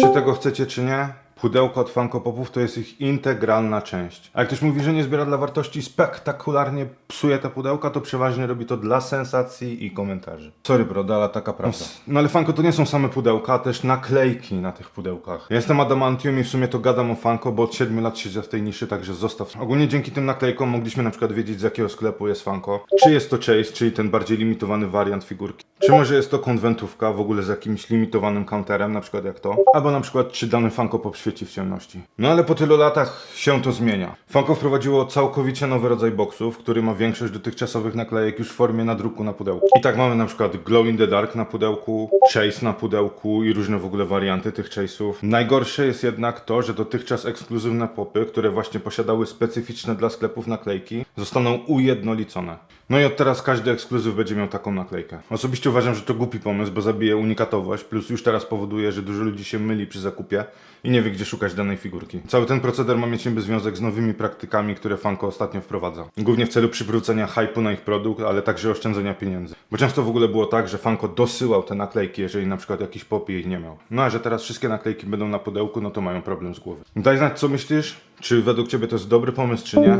Czy tego chcecie, czy nie? Pudełko od Funko Popów to jest ich integralna część. A jak ktoś mówi, że nie zbiera dla wartości, spektakularnie psuje te pudełka, to przeważnie robi to dla sensacji i komentarzy. Sorry, broda, ale taka prawda. No ale Funko to nie są same pudełka, też naklejki na tych pudełkach. Ja jestem Adamantium i w sumie to gadam o Funko, bo od 7 lat siedzę w tej niszy, także zostaw. Ogólnie dzięki tym naklejkom mogliśmy na przykład wiedzieć z jakiego sklepu jest Funko. Czy jest to Chase, czyli ten bardziej limitowany wariant figurki. Czy może jest to konwentówka w ogóle z jakimś limitowanym counterem, na przykład jak to? Albo na przykład czy dany Funko poprzyci w ciemności. No ale po tylu latach się to zmienia. Funko wprowadziło całkowicie nowy rodzaj boksów, który ma większość dotychczasowych naklejek już w formie nadruku na pudełku. I tak mamy na przykład Glow in the Dark na pudełku, Chase na pudełku i różne w ogóle warianty tych Chase'ów. Najgorsze jest jednak to, że dotychczas ekskluzywne popy, które właśnie posiadały specyficzne dla sklepów naklejki, zostaną ujednolicone. No i od teraz każdy ekskluzyw będzie miał taką naklejkę. Osobiście uważam, że to głupi pomysł, bo zabije unikatowość, plus już teraz powoduje, że dużo ludzi się myli przy zakupie i nie wie, gdzie szukać danej figurki. Cały ten proceder ma mieć niby związek z nowymi praktykami, które Funko ostatnio wprowadza. Głównie w celu przywrócenia hypu na ich produkt, ale także oszczędzenia pieniędzy. Bo często w ogóle było tak, że Funko dosyłał te naklejki, jeżeli na przykład jakiś pop jej nie miał. No a że teraz wszystkie naklejki będą na pudełku, no to mają problem z głowy. Daj znać, co myślisz? Czy według Ciebie to jest dobry pomysł, czy nie?